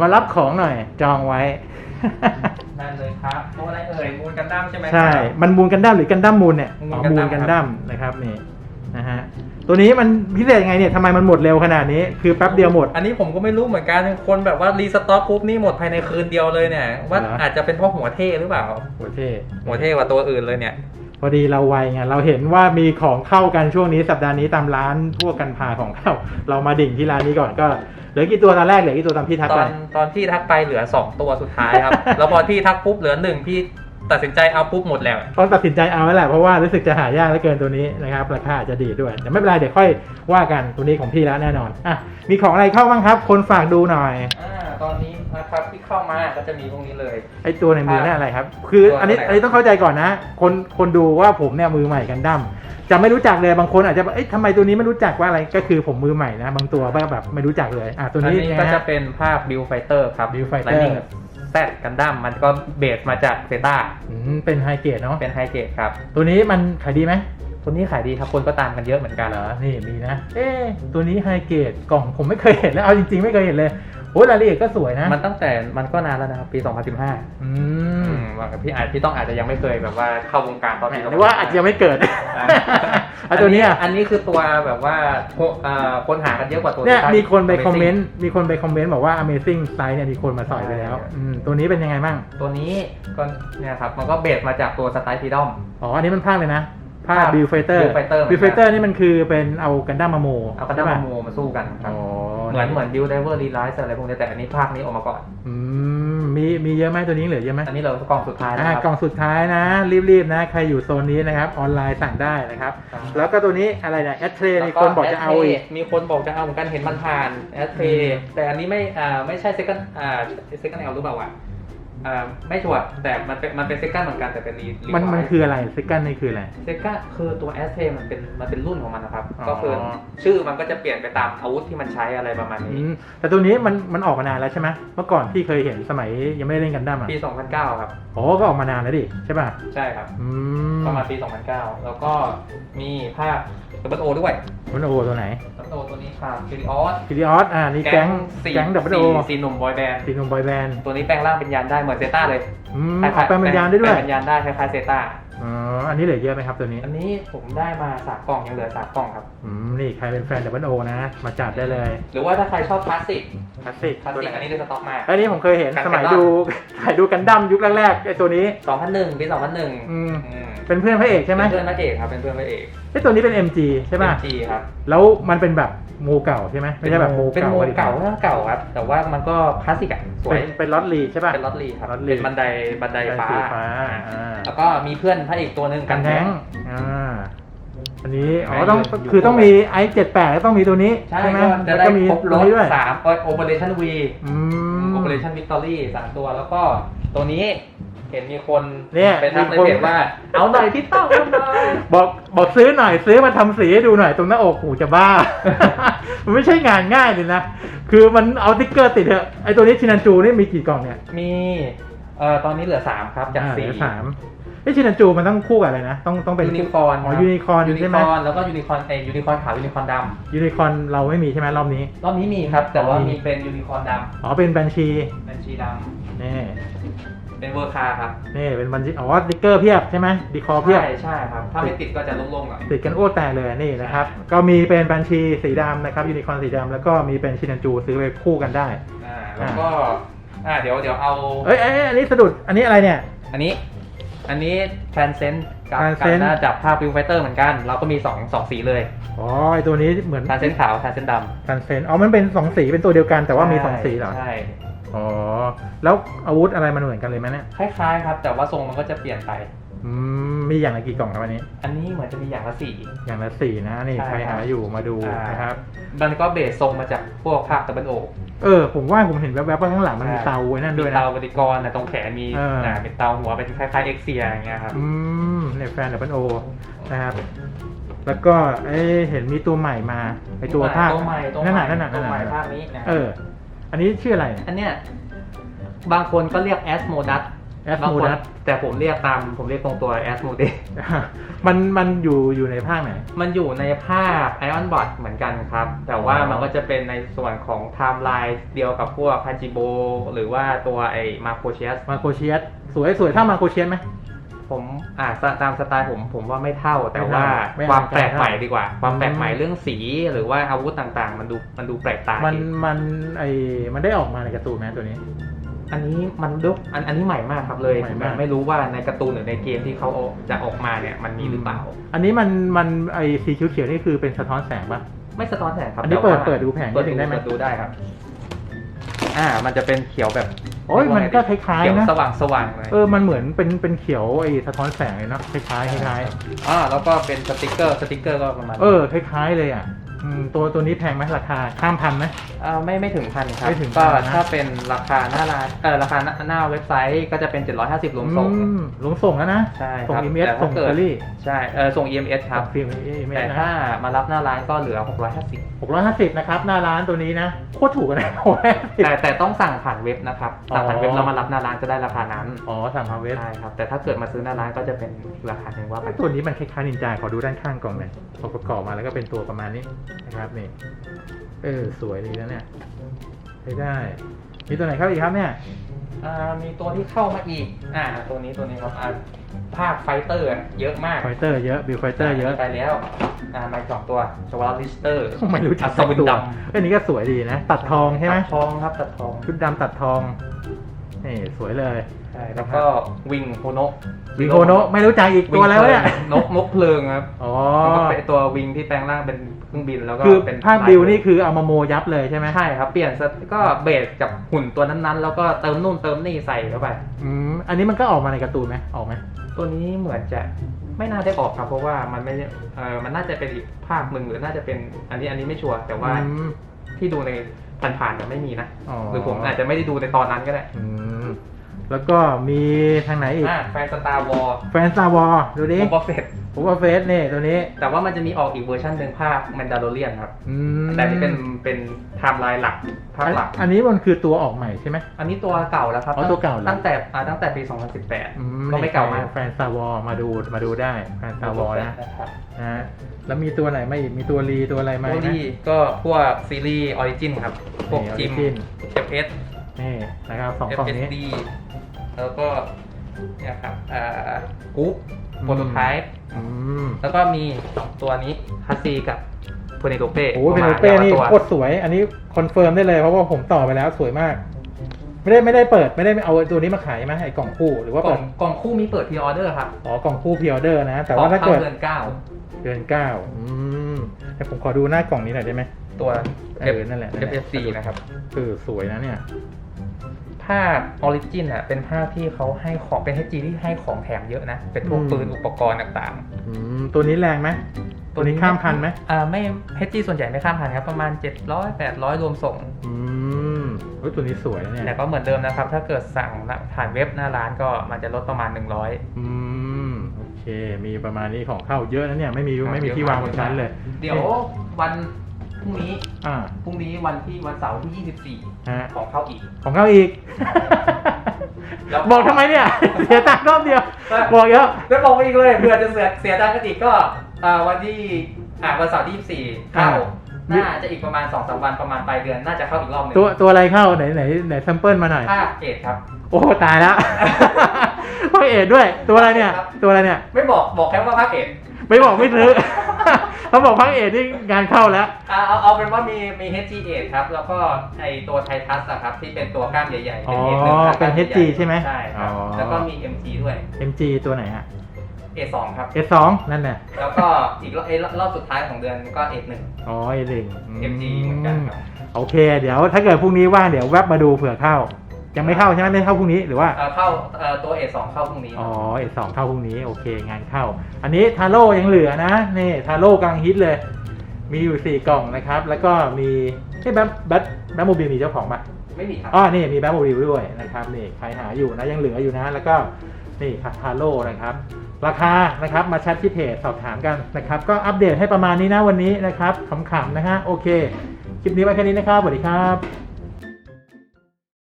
มารับของหน่อย จองไว้ นั่นเลยครับตัวอะไรเอ่ยมูลกันดั้มใช่ไหมครับ ใช่ มันมูลกันดั้มหรือกันดั้มมูลเนี่ยมูลอ๋อกันมูดั้ลมกันดั้มนะครับนี่นะฮะตัวนี้มันพิเศษยังไงเนี่ยทำไมมันหมดเร็วขนาดนี้ คือแป๊บเดียวหมด อันนี้ผมก็ไม่รู้เหมือนกันคนแบบว่ารีสต็อกปุ๊บนี่หมดภายในคืนเดียวเลยเนี่ยว่าเหรออาจจะเป็นเพราะหัวเท่หรือเปล่าโหเท่หัวเท่กว่าตัวอื่นเลยเนี่ย พอดีเราไวไงเราเห็นว่ามีของเข้ากันช่วงนี้สัปดาห์นี้ตามร้านพวกกันพาของเข้า เรามาดิ่งที่ร้านนี้ก่อนก็เหลือกี่ตัวตอนแรกเหลือกี่ตัวตามพี่ทักตไปอนตอนที่ทักไปเหลือ 2 ตัวสุดท้ายครับ แล้วพอพี่ทักปุ๊บเหลือหนึ่งพี่ตัดสินใจเอาปุ๊บหมดแล้ว ต้องตัดสินใจเอาแล้วแหละเพราะว่ารู้สึกจะหายากเหลือเกินตัวนี้นะครับราคาอาจจะดีด้วยแต่ไม่เป็นไรเดี๋ยวค่อยว่ากันตัวนี้ของพี่แล้วแน่นอนอะมีของอะไรเข้าบ้างครับ คนฝากดูหน่อย อ่า ตอนนี้นะครับที่เข้ามาก็จะมีพวกนี้เลย ไอตัวในมือนี่นอะไรครับ คือตัวอันนี้อะไรอันนี้ต้องเข้าใจก่อนนะ คนคนดูว่าผมเนี่ยมือใหม่กันดั้มจะไม่รู้จักเลยบางคนอาจจะแบบเอ๊ะทำไมตัวนี้ไม่รู้จักว่าอะไรก็คือผมมือใหม่นะบางตัวแบบไม่รู้จักเลยอะตัวอันนี้นี้ไงก็จะฮะ เป็นภาพบิลไฟเตอร์ครับ Build Fighter Lightning Z กันดั้มมันก็เบสมาจากเซต้าอืมเป็นไฮเกรดเนาะเป็นไฮเกรดครับ ตัวนี้มันขายดีไหม ตัวนี้ขายดีครับคนก็ตามกันเยอะเหมือนกันเหรอนี่มีนะ เอ๊ะตัวนี้ไฮเกรดกล่องผมไม่เคยเห็นแล้วเอาจริงๆไม่เคยเห็นเลยโอ้ยรายละเอียดก็สวยนะ มันตั้งแต่มันก็นานแล้วนะครับปี 2015 อือืมมว่ากับพี่อาจพี่ต้องอาจจะยังไม่เคยแบบว่าเข้าวงการตอนแหมปีหรือว่าอาจจะยังไม่เกิดอ่าเอาตัวเนี้ยอันนี้คือตัวแบบว่าพวกเอ่อคนหากันเยอะกว่าตัวเนี่ยที่มีคนไป Amazing คอมเมนต์มีคนไปคอมเมนต์บอกว่า Amazing Size เนี่ยมีคนมาสอยไปแล้วใช่อืมตัวนี้เป็นยังไงบ้างตัวนี้ก็เนี่ยครับมันก็เบสมาจากตัวสไตล์ฟีดอมอ๋ออันนี้มันภาคเลยนะ ภาคภาคบิลไฟเตอร์ Build Fighter บิลไฟเตอร์นี่มันคือเป็นเอากันดั้มมาโมเอากระดาษใช่มาปะโมมาสู้กันครับ อ๋อเหมือนเหมือนดิวไดเวอร์รีไลซ์อะไรพวกนี้แต่อันนี้ภาคนี้ออกมาก่อน อืมมีมีเยอะไหมตัวนี้เหลือเยอะไหมอันนี้เรากล่องสุดท้ายนะอ่าครับกล่องสุดท้ายนะ รีบๆนะ ใครอยู่โซนนี้นะครับ ออนไลน์สั่งได้นะครับ ครับ แล้วก็ตัวนี้อะไรเนี่ยแอดเทรแล้วมีคนบอกจะเอาอีก มีคนบอกจะเอาเหมือนกันเห็นมันผ่านแอสเพอืมแต่อันนี้ไม่อ่าไม่ใช่เซคันอ่าเซคันแอลหรือเปล่าวะ อ่าไม่ชัวร์แต่มันเป็นมันเป็นเซคันเหมือนกันแต่เป็นรีมันมันคืออะไรซิกันนี่คืออะไรเซคันคือตัวแอสเพมันเป็นมันเป็นรุ่นของมันนะครับอ๋อก็คือชื่อมันก็จะเปลี่ยนไปตามอาวุธที่มันใช้อะไรประมาณอืนี้มแต่ตัวนี้มันมันออกมานานแล้วใช่ไหมเมื่อก่อนพี่เคยเห็นสมัยยังไม่ได้เล่นกันดั้มอะปี 2009 ครับอ๋อก็ออกมานานแล้วดิใช่ป่ะใช่ครับอืมประมาณปี 2009 แล้วก็มีภาคดับเบิลโอด้วยมันโอตัวไหนดับเบิลโอตัวนี้ครับคิริออสพีดีออสอ่านี่แก๊งสี่แก๊งดับเบิลโอสี่สี่หนุ่มบอยแบนด์สีนุ่มบอยแบนด์ตัวนี้แปลงร่างเป็นยานได้เหมือนเซต้าเลยอืมคล้ออกแปลงเป็นยานได้ด้วยแปลงเป็นยานได้คล้ายๆเซต้าอ๋ออันนี้เหลือเยอะไหมครับตัวนี้ อันนี้ผมได้มาสามกล่องยังเหลือสามกล่องครับ อืม นี่ใครเป็นแฟนดับเบิลโอนะ มาจัดได้เลย หรือว่าถ้าใครชอบคลาสสิกคลาสสิกคลาสตัวสิกไหนอันนี้ได้สต็อกมา อันนี้ผมเคยเห็นกันสมัยกันดั้ม ดูสมัยดูกันดั้มยุคแรกๆไอ้ตัวนี้ 2001ปี2001อืม อืมเป็นเพื่อนพระเอกใช่ไหมเป็นเพื่อนพระเอกครับเป็นเพื่อนพระเอกไอ้ตัวนี้เป็น MG ใช่ป่ะจีครับ แล้วมันเป็นแบบโมเก่าใช่ไหมไม่ใช่แบบโมเป็นเก่าโมเก่าถ้าเก่าครับ แต่ว่ามันก็คลาสสิกอะสวเป็ย นเป็นล็อตลีใช่ป่ะ เป็นลอตลีครับ ลอตลีเป็นบันไดบันไดฟ้าสีฟ้าอ่า แล้วก็มีเพื่อนพระเอกตัวหนึ่ง กันแท้งอ่าอันนี้อ๋อแม่งต้องอยู่ คือต้องมีไอเจ็ดแปดแล้วต้องมีตัวนี้ใช่ไหมก็จะแล้วได้ก็มีครบรตัวถนี้ด้วยสามโอเปอเรชั่นวีอืม โอเปอเรชั่นวิกตอรี่สามตัว แล้วก็ตัวนี้ เห็นมีคนเนี่ยไปทักในมีคนเพจว่า เอาหน่อยพี่ต้องเอาหน่อยบอกบอกซื้อหน่อยซื้อมาทำสีให้ดูหน่อยตรงหน้าอกหูจะบ้า มันไม่ใช่งานง่ายเลยนะ คือมันเอาติ๊กเกอร์ติดเถอะไอตัวนี้ชินันจูนี่มีกี่กล่องเนี่ย มีเอ่อตอนนี้เหลือสามครับจากอ่าสี่เหลือสามไอชินันจูมันต้องคู่กับอะไรนะ ต้องต้องเป็นยูนิคอร์นอ๋อยูนิคอร์นยูนิใช่คไหมอร์นแล้วก็ยูนิคอร์นเอยยูนิคอร์นขาวยูนิคอร์นดยูนิคอร์นเราไม่มีใช่ไหมรอบนี้ำรอบนี้มีครับ แต่ว่าอ๋อมีมีเป็นยูนิคอร์นดอ๋อเป็นบัญชีำเป็นชีดนี่ำ เป็นเวอร์คาร์ครับนี่เป็นบัญชีอ๋อติ๊กเกอร์เพียบใช่ไหมดีคอเพียบ ใช่ใช่ครับ ถ้าไม่ติดก็จะโล่งๆหน่อยติดกันโอ้แตกเลยนี่นะครับ ก็มีเป็นบัญชีสีดำนะครับยูนิคอร์นสีดำแล้วก็มีเป็นชินันจูซื้อไปคู่กันได้อ่าแล้วก็อ่าเดี๋ยวเดี๋ยวเอาเอ้ยเอ้ยเอ้ยอันนี้สะดุดอันนี้อะไรเนี่ย อันนี้ อันนี้แทนเซนกับ Transcend กับหน้าจับภาพวิวไฟเตอร์เหมือนกัน เราก็มีสองสองสีเลยอ๋อไอตัวนี้เหมือนแทนเซนขาวแทนเซนดำทันเซนอ๋อมันเป็นสองสีเป็นตัวเดียวกันแต่ว่ามีสองสีเหรอใช่ อ๋อ แล้วอาวุธอะไรมันเหมือนกันเลยไหมเนี่ย คล้ายๆครับ แต่ว่าทรงมันก็จะเปลี่ยนไป อืม มีอย่างละกี่กล่องครับอันนี้ อันนี้เหมือนจะมีอย่างละสีอย่างละสี่นะ นี่ใช่ใครครัหาบอยู่มาดูอ่านนะครับ มันก็เบสทรงมาจากพวกภาคตะบันโอกเออ ผมว่าผมเห็นแวบๆว่าข้างหลังมันมีใช่เตาไว้นั่นมีด้วยนะ เตาปฏิกรณ์นะตรงแขนมีเอออ่่าเป็นเตาหัวเป็นคล้ายๆเอ็กเซียอย่างเงี้ยครับ อืมเนี่ยแฟนดับเบิลโอนะครับ แล้วก็เอ้ยเห็นมีตัวใหม่มาไอตัวภาคตัวใหม่ตัวนั่นใหม่น่ะนั่นน่ะตันั่วนใหม่น่ะภาคนี้นะ เออ อันนี้ชื่ออะไรเนี่ย อันเนี้ยบางคนก็เรียกแอสโมดัสแแอสบางมูคนดัสแต่ผมเรียกตามผมเรียกตรงตัวแอสมูเดมันมันอยู่อยู่ในภาคไหน มันอยู่ในภาค Iron Bot เหมือนกันครับ แต่ว่าอ๋อ มันก็จะเป็นในส่วนของไทม์ไลน์เดียวกับพวกฮาจิโบหรือว่าตัวไอ้มาโคเชียสมาโคเชียสสวยสวยเท่ามาโคเชียสไหม ผมอ่าตามสไตล์ผมผมว่าไม่เท่า แต่ว่าไม่ความเท่าแปลกใหม่ดีกว่า ความแปลกอืมใหม่เรื่องสีหรือว่าอาวุธต่างๆ มันดูมันดูแปลกตามันดีมันไอมันได้ออกมาในการ์ตูนไหมตัวนี้ อันนี้มันลุกอันอันนี้ใหม่มากครับเลยใหม่มาก ไม่รู้ว่าในการ์ตูนหรือในเกมที่เขาเอาจะออกมาเนี่ยมันมีหรือเปล่า อันนี้มันมันไอสีเขียวๆนี่คือเป็นสะท้อนแสงปะ ไม่สะท้อนแสงครับอันนี้แต่ว่าเปิดเปิดดูแผงนิเปิดดนึดูงได้ไหม เปิดดูได้ครับ อ่า มันจะเป็นเขียวแบบ โอ้ยมันก็คล้ายเขียวๆนะ สว่างสว่างเลยเออ มันเหมือนเป็นเป็นเขียวไอสะท้อนแสงเลยเนาะคล้ายๆคล้ายอ่าแล้วก็เป็นสติกเกอร์สติกเกอร์ก็ประมาณๆเออคล้ายๆเลยอะ อืมตัวตัวนี้แพงไหมราคาข้ามพันไหมอ่าไม่ไม่ถึงพันครับไม่ถึงก็พันนะ ถ้าเป็นราคาหน้าร้านเออราคาหน้าหน้าเว็บไซต์ก็จะเป็น 750รวมส่ง อืมลงส่งแล้วนะใช่ส่งครับอีเมลแต่ส่ถ้างเกิเกดอรี่ใช่เออส่ง EMS ครับฟิล์มอีเมลแต่นะถ้ามารับหน้าร้านก็เหลือ 650 หกร้อยห้าสิบนะครับหน้าร้านตัวนี้นะโคตรถูกอะนะหกร้อยห้าสิบแต่แต่ต้องสั่งผ่านเว็บนะครับ สั่งผ่านเว็บอ๋อ แล้วมารับหน้าร้านจะได้ราคานั้นอ๋อสั่งมาเว็บใช่ครับ แต่ถ้าเกิดมาซื้อหน้าร้านก็จะเป็นอีกราคาหนึ่งว่าไปตัวนี้มันคล้ายๆนินจาขอดูด้านข้างกล่องหน่อยพอประกอบมาแล้วก็เป็นตัวประมาณนี้นะครับนี่เออสวยดีนะเนี่ยใช้ได้ มีตัวไหนเข้าอีกครับเนี่ยอ่ามีตัวที่เข้ามาอีก อ่า ตัวนี้ตัวนี้ครับอ่าภาคไฟเตอร์เยอะมากไฟเตอร์เยอะบิลไฟเตอร์เยอะไปแล้วอ่ามาสองตัวชวาลิสเตอร์ไม่รู้จักสวินตัวดเอ้ยอันนี้ก็สวยดีนะ ตัดทองำใช่ไหมตัดทองครับตัดทองชุดดำตัดทองนี่สวยเลยใช่แล้วก็วิงโฮโนะวิโกโนะไม่รู้จักอีกตัวอะไรวะเนี่ยนกนกเพลิงครับอ๋อมันก็เป็นตัววิงที่แปลงร่างเป็น เครื่องบินแล้วก็คือเป็นภาคบิลนี่คือเอามาโมยับเลยใช่ไหมใช่ครับเปลี่ยนสเตก็เบสกับหุ่นตัวนั้นๆ แล้วก็เติมนู่นเติมนี่ใส่เข้าไปอืมอันนี้มันก็ออกมาในการ์ตูนไหมออกไหมตัวนี้เหมือนจะไม่น่าได้ออกครับเพราะว่ามันไม่ได้เออมันน่าจะเป็นอีกภาคหนึ่งหรือน่าจะเป็นอันนี้อันนี้ไม่ชัวร์แต่ว่าอืมที่ดูในผ่านๆเนี่ยไม่มีนะอ๋อหรือผมอาจจะไม่ได้ดูในตอนนั้นก็ได้อืมแล้วก็มีทางไหนอีกอ่าแฟนสตาร์วอลแฟนซาวอดูดิบอฟเฟต ผมว่าเฟสเนี่ยตัวนี้ แต่ว่ามันจะมีออกอีกเวอร์ชันหนึ่งภาคแมนดาโลเรียนครับ อืมแต่นี่เป็นเป็นไทม์ไลน์หลักภาคอันหลัก อันนี้มันคือตัวออกใหม่ใช่ไหม อันนี้ตัวเก่าแล้วครับอ๋อตัวเก่าเหรอ ตั้งแต่อ่าตั้งแต่ปี อื2018 ก็ไม่เก่ามากแฟนซาวอมาดูมาดูได้แฟนซาวอนะนะครับนะฮะแล้วมีตัวไหนไหมอีกมีตัวรีตัวอะไรไหมตัวนะ นี้ก็พวกซีรีส์ออริจินครับ พวกนี่จิม Origin FS นี่นะครับสองกล่องนี้ FSD แล้วก็เนี่ยครับอ่ากุ๊ป โปรโตไทป์อืมแล้วก็มีสองตัวนี้ฮัสซีกับเพเนโ o เป้โอ้เพนโเป้นี่โคตรสวย อันนี้คอนเฟิร์มได้เลยเพราะว่าผมต่อไปแล้วสวยมาก ไม่ได้ไม่ได้เปิดไม่ได้เอาตัวนี้มาขายไหมไอ้กล่องคู่หรือว่ากล่เปิองดกล่องคู่มีเปิดพรีออเดอร์ครับอ๋อกล่องคู่พ r ออเดอร์นะ แต่ว่าถ้าเข้เกิดเดือนเก้าเดือนเก้าอืมแต่ผมขอดูหน้ากล่องนี้หน่อยได้ไหม ตัวเออนั่นแหละนั่นแหละ FSC นะครับคือสวยนะเนี่ย ภาคออริจินอะเป็นภาคที่เขาให้ของเป็น HG ที่ให้ของแถมเยอะนะ เป็นพวกอืมปืนอุปกรณ์ต่างอืมตัวนี้แรงไหมตัวนี้ข้ามพันไหมๆอ่าไม่ HG ส่วนใหญ่ไม่ข้ามพันครับ ประมาณ 700 800 รวมส่ง อืมเฮ้ยตัวนี้สวยนะเนี่ยแต่ก็เหมือนเดิมนะครับ ถ้าเกิดสั่งผ่านเว็บหน้าร้านก็มันจะลดประมาณ 100 อืมโอเค มีประมาณนี้ของเข้าเยอะนะเนี่ยไม่มีไม่มีที่วางบนชั้นเลย เดี๋ยววัน พรุ่งนี้อ่าพรุ่งนี้วันที่วันเสาร์ที่ ฮะ24 ของเข้าอีก ของเข้าอีก แล้วบอกทำไมเนี่ย เสียตังค์รอบเดียวบอกเยอะ แล้วบอกไปอีกเลยเผื่อจะเสียเสียตังค์กันอีกก็อ่าวันที่อ่าวันเสาร์ที่ 24 เข้า อ่า น่าจะอีกประมาณ2อสวันประมาณปลายเดือนน่าจะเข้าอีกรอบหนึงตัวตัวอะไรเข้าไหนไหนไหนแซมเปิลมาหน่อย ภาคเอ็ดครับ โอ้ตายแล้ว ภาคเอ็ดด้วย ตัวอะไรเนี่ยครับตัวอะไรเนี่ย ไม่บอกบอกแค่ว่าภาคเอ็ดไม่บอกไม่ซื้อเขาบอกภาคเอ็ดนี่งานเข้าแล้ว อ่าเอาเอาเป็นว่ามีมี HG 8 ครับ แล้วก็ไอตัวไททัสอะครับ ที่เป็นตัวกล้ามใหญ่ๆอ๋เป็อน H1 ครับเป็นกล้าม HG ใช่ไหมใช่ครับอ๋อ แล้วก็มี MG ด้วย MG ตัวไหนฮะ A2 ครับ S2 นั่นน่ะแล้วก็อีกรอบเอ้ยรอบสุดท้ายของเดือนก็ A1 อ๋อไอหนึ่ง MG เหมือนกันครับ โอเค เดี๋ยวถ้าเกิดพรุ่งนี้ว่างเดี๋ยวแวบมาดูเผื่อเข้า ยังไม่เข้าใช่ไหมไม่เข้าพรุ่งนี้หรือว่า เอ่อเข้าเอ่อตัว A2 เข้าพรุ่งนี้ อ๋อเอสองเข้าพรุ่งนี้โอเคงานเข้า อันนี้ทาโร่ยังเหลือนะนี่ทาโร่กำลังฮิตเลย มีอยู่สี่กล่องนะครับ แล้วก็มีที่แบทแบทแบทโมบิลมีเจ้าของปะไม่มีครับ อ๋อนี่มีแบทโมบิลด้วยนะครับนี่ใครหาอยู่นะยังเหลืออยู่นะ แล้วก็นี่ครับทาโร่นะครับ ราคานะครับมาแชทที่เพจสอบถามกันนะครับ ก็อัปเดตให้ประมาณนี้นะวันนี้นะครับขำๆนะฮะโอเคคลิปนี้ไว้แค่นี้นะครับสวัสดีครับ